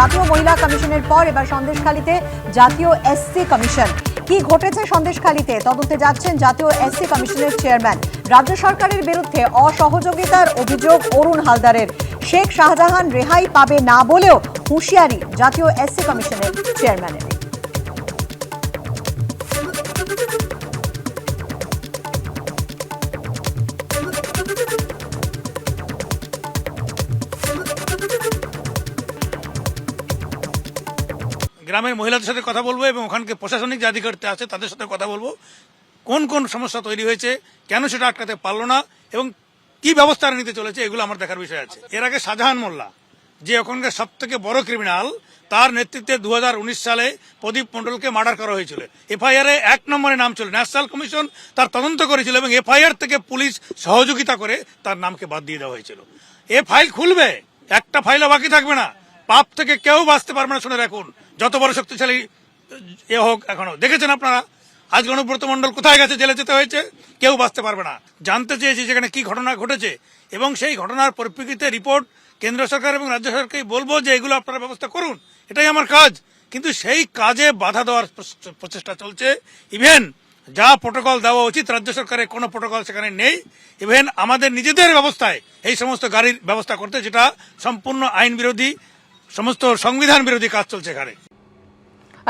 জাতীয় মহিলা কমিশনের পর এবার সন্দেশখালীতে জাতীয় এসসি কমিশন। কি ঘটেছে সন্দেশখালীতে? তদন্তে যাচ্ছেন জাতীয় এসসি কমিশনের চেয়ারম্যান। রাজ্য সরকারের বিরুদ্ধে অসহযোগিতার অভিযোগ অরুণ হালদারের। শেখ শাহজাহান রেহাই পাবে না বলেও হুঁশিয়ারি জাতীয় এসসি কমিশনের চেয়ারম্যানের। গ্রামের মহিলাদের সাথে কথা বলব এবং ওখানকে প্রশাসনিক যে আধিকারিক আছে তাদের সাথে কথা বলব। কোন কোন সমস্যা তৈরি হয়েছে, কেন সেটা আটকাতে পারল না এবং কি ব্যবস্থা নিতে চলেছে এগুলো আমার দেখার বিষয় আছে। এর আগে শাহজাহান মোল্লা, যে ওখানকার সব থেকে বড় ক্রিমিনাল তার নেতৃত্বে দু হাজার উনিশ সালে প্রদীপ মণ্ডলকে মার্ডার করা হয়েছিল। এফআইআর এক নম্বরে নাম ছিল, ন্যাশনাল কমিশন তার তদন্ত করেছিল এবং এফআইআর থেকে পুলিশ সহযোগিতা করে তার নামকে বাদ দিয়ে দেওয়া হয়েছিল। এ ফাইল খুলবে, একটা ফাইলও বাকি থাকবে না। পাপ থেকে কেউ বাঁচতে পারবে না, শুনে রাখুন। যত বড় শক্তিশালী এ হোক, এখনও। দেখেছেন আপনারা? আজ অনুব্রত মণ্ডল কোথায় গেছে? জেলে যেতে হয়েছে? কেউ বাঁচতে পারবে না। জানতে চেয়েছি সেখানে কি ঘটনা ঘটেছে। এবং সেই ঘটনার পরিপ্রেক্ষিতে রিপোর্ট কেন্দ্র সরকার এবং রাজ্য সরকারকে বলব যে এগুলো আপনারা ব্যবস্থা করুন। এটাই আমার কাজ। কিন্তু সেই কাজে বাধা দেওয়ার প্রচেষ্টা চলছে। ইভেন যা প্রোটোকল দেওয়া উচিত, রাজ্য সরকারের কোনো প্রোটোকল সেখানে নেই। ইভেন আমাদের নিজেদের ব্যবস্থায় এই সমস্ত গাড়ির ব্যবস্থা করতে যেটা সম্পূর্ণ আইন বিরোধী, সমস্ত সংবিধান বিরোধী কাজ চলছে এখানে।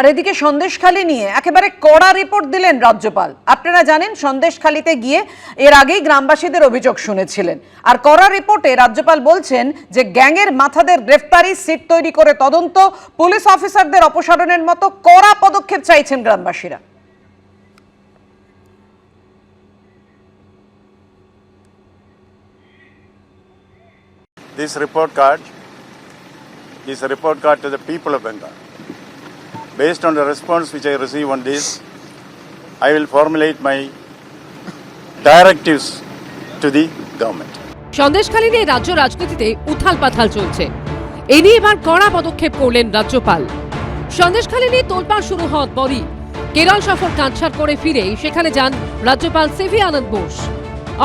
আর এদিকে সন্দেশখালী নিয়ে একেবারে কড়া রিপোর্ট দিলেন রাজ্যপাল। আপনারা জানেন, সন্দেশখালীতে গিয়ে এর আগেই গ্রামবাসীদের অভিযোগ শুনেছিলেন। আর কড়া রিপোর্টে রাজ্যপাল বলছেন যে, গ্যাংয়ের মাথাদের গ্রেফতারি, সিট তৈরি করে তদন্ত, পুলিশ অফিসারদের অপসারণের মতো কড়া পদক্ষেপ চাইছেন গ্রামবাসীরা। This report card is a report card to the people of Bengal. Based on the response which I receive on this, I will formulate my directives to the government. Sandeshkhali নিয়ে রাজ্য রাজনীতিতে উথাল পাথাল চলছে। এ নিয়ে এবার কড়া পদক্ষেপ করলেন রাজ্যপাল। সন্দেশখালী নিয়ে তোলপাড় শুরু হওয়ার পরই কেরল সফর কাটছাট করে ফিরে সেখানে যান রাজ্যপাল সিভি আনন্দ বোস।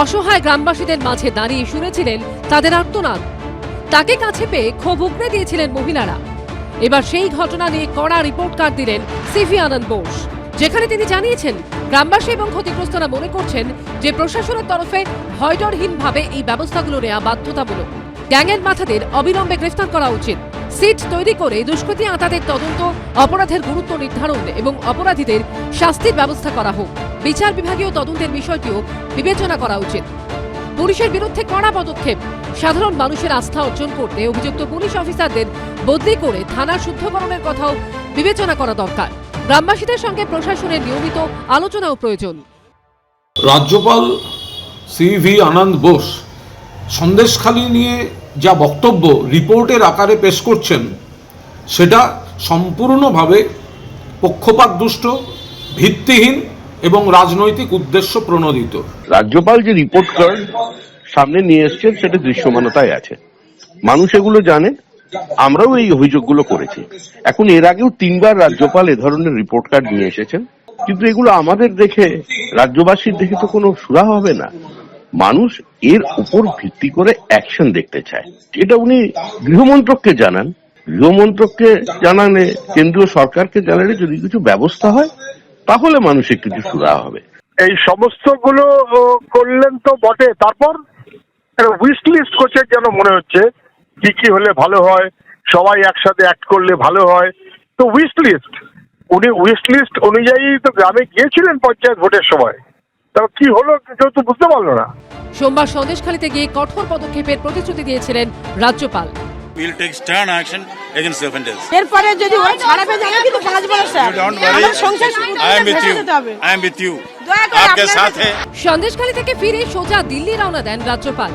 অসহায় গ্রামবাসীদের মাঝে দাঁড়িয়ে শুনেছিলেন তাদের আর্তনাদ। তাকে কাছে পেয়ে ক্ষোভ উগড়ে দিয়েছিলেন মহিলারা। এবার সেই ঘটনা নিয়ে কড়া রিপোর্ট কার্ড দিলেন সিভি আনন্দ বোস, যেখানে তিনি জানিয়েছেন, গ্রামবাসী এবং ক্ষতিগ্রস্তরা মনে করছেন যে প্রশাসনের তরফে ভয়ডরহীনভাবে এই ব্যবস্থাগুলো নেওয়া বাধ্যতামূলক। গ্যাংয়ের মাথাদের অবিলম্বে গ্রেফতার করা উচিত। সিট তৈরি করে দুষ্কৃতী আঁতাদের তদন্ত, অপরাধের গুরুত্ব নির্ধারণ এবং অপরাধীদের শাস্তির ব্যবস্থা করা হোক। বিচার বিভাগীয় তদন্তের বিষয়টিও বিবেচনা করা উচিত। পুলিশের বিরুদ্ধে কড়া পদক্ষেপ। সাধারণ মানুষের আস্থা অর্জন করতে অভিযুক্ত পুলিশ অফিসারদের বদলি করে থানা শুদ্ধকরণের কথাও বিবেচনা করা দরকার। গ্রামবাসীদের সঙ্গে প্রশাসনের নিয়মিত আলোচনাও প্রয়োজন। রাজ্যপাল সি ভি আনন্দ বোস সন্দেশখালী নিয়ে যা বক্তব্য রিপোর্টের আকারে পেশ করছেন, সেটা সম্পূর্ণভাবে পক্ষপাতদুষ্ট, ভিত্তিহীন এবং রাজনৈতিক উদ্দেশ্য প্রণোদিত। রাজ্যপাল যে রিপোর্ট কার্ড সামনে নিয়ে এসছেন, সেটা দৃশ্যমানতায় আছে। মানুষ এগুলো জানে, আমরাও এই অভিযোগগুলো করেছি। এখন এর আগেও তিনবার রাজ্যপাল এ ধরনের রিপোর্ট কার্ড নিয়ে এসেছেন, কিন্তু এগুলো আমাদের দেখে, রাজ্যবাসীর দেখে তো কোনো সুরাহ হবে না। মানুষ এর উপর ভিত্তি করে অ্যাকশন দেখতে চায়। এটা উনি গৃহমন্ত্রককে জানান। গৃহমন্ত্রককে জানালে, কেন্দ্রীয় সরকারকে জানালে যদি কিছু ব্যবস্থা হয় তাহলে মানুষের কিছু সুরাহ হবে। এই সমস্তগুলো করলেন তো বটে। তারপর উইশ লিস্ট করছেন যেন মনে হচ্ছে কি কি হলে ভালো হয় সবাই একসাথে অ্যাক্ট করলে ভালো হয়। তো উইশ লিস্ট উনি উইশ লিস্ট অনুযায়ী তো গ্রামে গিয়েছিলেন পঞ্চায়েত ভোটের সময়। তা কি হলো কেউ তো বুঝতে পারল না। সোমবার সন্দেশখালীতে গিয়ে কঠোর পদক্ষেপের প্রতিশ্রুতি দিয়েছিলেন রাজ্যপাল। Will take stern action against offenders এরপরে যদি ওরা ছাড়া পেয়ে যায় কিন্তু কাজ বলে sir. I am with you I am with you আপনার সাথে সন্দেশখালী থেকে ফিরে সোজা দিল্লি রওনা দেন রাজ্যপাল।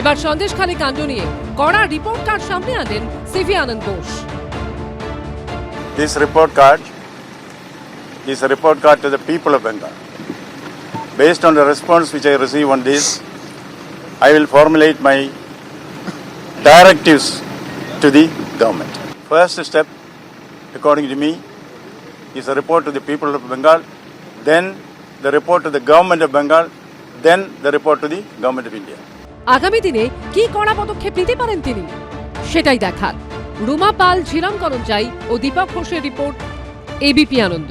এবার সন্দেশখালী কাণ্ড নিয়ে কড়া রিপোর্ট কার্ড সামনে আনেন CV Ananda Ghosh. This report card is a report card to the people of Bengal. Based on the response which I receive on this, I will formulate my directives to the government. First step, according to me, is a report to the people of Bengal, then the report to the government of Bengal, then the report to the government of India. আগামী দিনে কি কড়া পদক্ষেপ নিতে পারেন তিনি সেটাই দেখার রুমা পাল ঝিরাম করঞ্জাই ও দীপক ঘোষের রিপোর্ট এবিপি আনন্দ